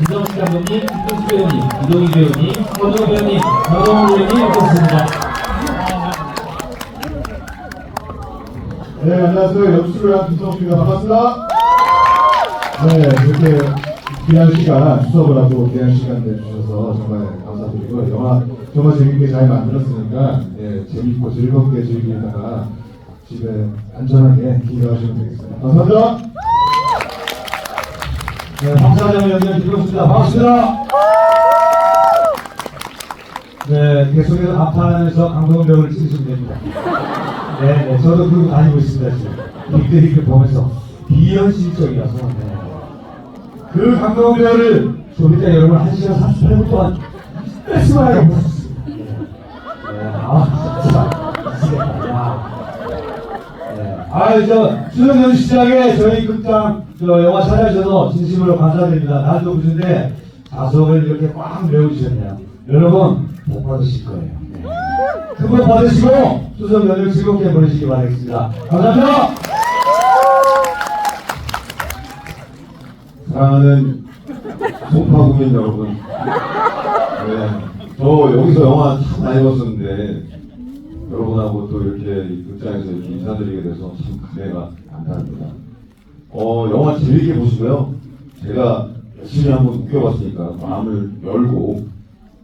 이정식 감독님, 이승수 배우님, 이동희 배우님, 허정 배우님, 강동원 배우님 오셨습니다. 네, 안녕하세요. 연출을 한 김성수입니다. 반갑습니다. 네, 이렇게 귀한 시간, 추석을 하고 귀한 시간 내주셔서 정말 감사드리고, 영화 정말 재밌게 잘 만들었으니까, 예, 재밌고 즐겁게 즐기다가 집에 안전하게 귀가하시면 되겠습니다. 감사합니다. 네, 황사장 연결 드리겠습니다. 반갑습니다. 네, 계속해서 앞판에서 강동원 배우를 찍으시면 됩니다. 네, 네, 저도 그러고 다니고 있습니다, 지금. 빅데이크 보면서. 비현실적이라서, 네. 그 강동원 배우를 좀 이따 여러분 1시간 38분 동안 뺏어가야 못했습니다. 네. 네, 아, 네. 아, 저, 추석연 시장에 저희 극장, 저, 영화 찾아주셔서 진심으로 감사드립니다. 날도 무슨데, 자석을 이렇게 꽉 메워주셨네요. 여러분, 복 받으실 거예요. 네. 큰복 받으시고, 추석 연휴 즐겁게 보내시기 바라겠습니다. 감사합니다! 사랑하는 송파국민 여러분. 네, 저 여기서 영화 참 많이 봤었는데, 여러분하고 또 이렇게 이 극장에서 이렇게 인사드리게 돼서 참 감회가 남다릅니다. 어, 영화 재밌게 보시고요. 제가 열심히 한번 웃겨봤으니까 마음을 열고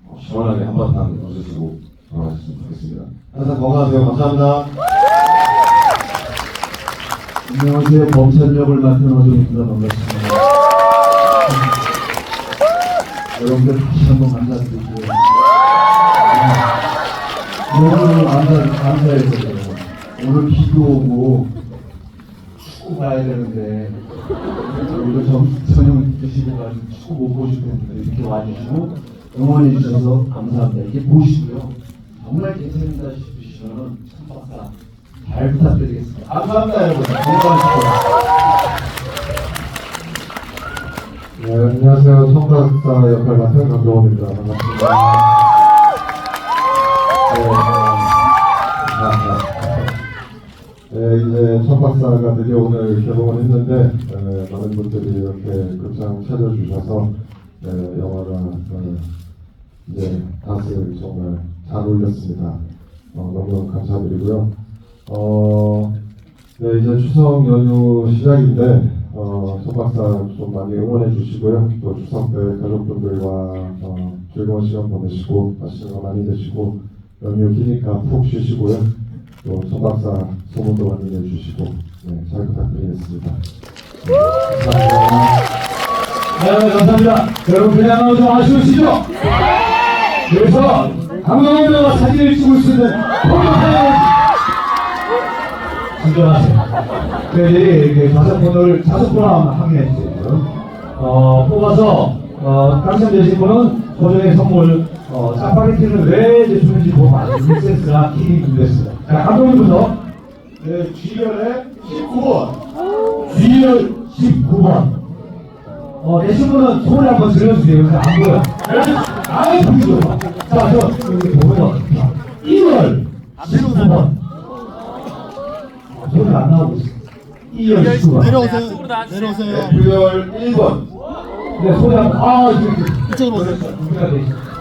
어, 시원하게 한바탕 웃으시고 돌아가셨으면 좋겠습니다. 항상 건강하세요. 감사합니다. 안녕하세요. 범찬 역을 맡은 어종입니다. 반갑습니다. 여러분들 다시 한번 감사드리고요. 오늘 감사, 감사해서요. 오늘 비도 오고 축구 가야 되는데 우리가 점, 저녁 드시고 가지고 축구 못 보실 텐데 이렇게 와주시고 응원해 주셔서 감사합니다. 이렇게 보시고요. 정말 괜찮다 싶으시면 참박사 잘 부탁드리겠습니다. 감사합니다, 여러분. 건강하시고. 네, 안녕하세요. 청각사 역할 맡은 강병원입니다. 반갑습니다. 네, 감사합니다. 네, 이제 청박사가 드디어 오늘 개봉을 했는데, 에, 많은 분들이 이렇게 극장 찾아주셔서, 에, 영화가, 어, 이제 닷을 정말 잘 올렸습니다. 어, 너무 감사드리고요. 어, 네, 이제 추석 연휴 시작인데, 어, 손박사 좀 많이 응원해 주시고요. 또 추석 때 가족분들과 어, 즐거운 시간 보내시고, 맛있는 거 많이 드시고, 기니까 푹 쉬시고요. 또 손박사 소문도 많이 내주시고, 네, 잘 부탁드리겠습니다. 네, 감사합니다. 네, 감사합니다. 여러분, 그냥 좀 아쉬우시죠? 그래서, 배우가 사진을 찍을 수 있는 진정하세요. 저희들이 다섯 분을 다섯 분 항의했어요. 어, 뽑아서 어, 당첨되신 분은 고정의 선물 어, 짜파게티는 왜 이제 주는지 보면. 센스가 키링 준비했습니다. 자, 감독님부터 네, G열의 19번. G열 19번. 어, 내신 분은 소리 한번 질러주세요. 여기서 안 보여. 아예 보이죠? 자, 저, 여기 보면, 1월 19번. 소리 안 나오고 있어. 2월 19번. 내려오세요. 내려오세요. F열 1번. 네, 소리 한 번, 아. 이쪽으로 오세요.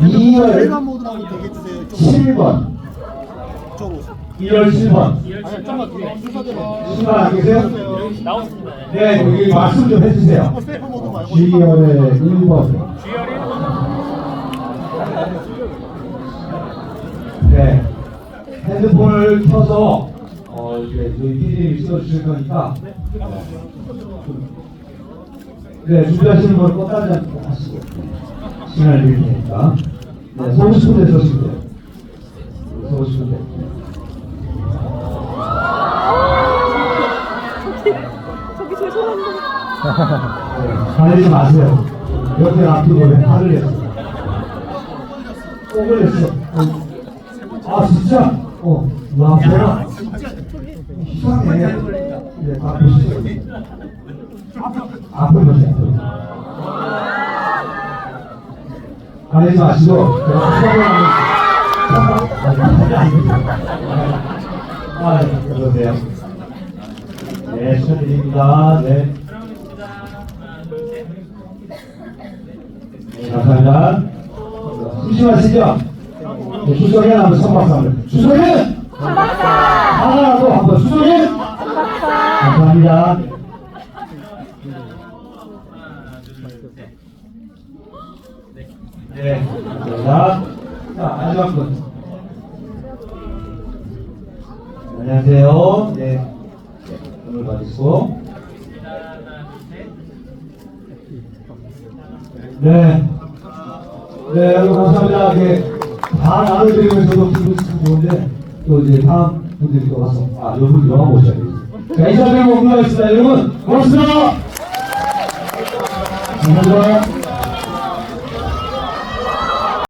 준비가 돼 있어. 2월 일반 모드라고 대기 주세요. 이쪽으로 7번. 이쪽으로 오세요. 2월 7번. 아니, 좀만 뒤에. 순서대로. 신발 안 계세요? 네, 여기 말씀 좀 해주세요. G열의 1번. 네. 핸드폰을 켜서 어 이제 저희 PD님이 찍어주실 거니까 네 준비하시는 분 껐다지 않고 하시고 시간을 드릴 테니까 네 서고 싶은 데 저기 죄송한데 네, 화내지 마세요. 옆에 앞뒤로 왜 화를 냈어. 똥을 냈어. 어. 아 진짜? 어, 와 뭐야? 이상해. 네, 다 보시죠. 앞을 가리지 마시고 제가 수업을 아, 네, 그러세요 네, 축하드립니다 네. 감사합니다. 심심하시죠? 네, 수석이는 한번 선박사 한번. 수석이는! 하나라도 한번! 감사합니다. 네, 감사합니다. 자, 마지막 분. 안녕하세요. 네. 오늘 받으시고. 네. 네, 감사합니다. 이렇게 다 나눠드리면서도 기분이 참 좋은데, 또 이제 다음 분들이 또 와서, 아, 여러분 영화 보셔야 돼요. 자, 인사드리고 올라가겠습니다. 여러분, 고맙습니다. 감사합니다.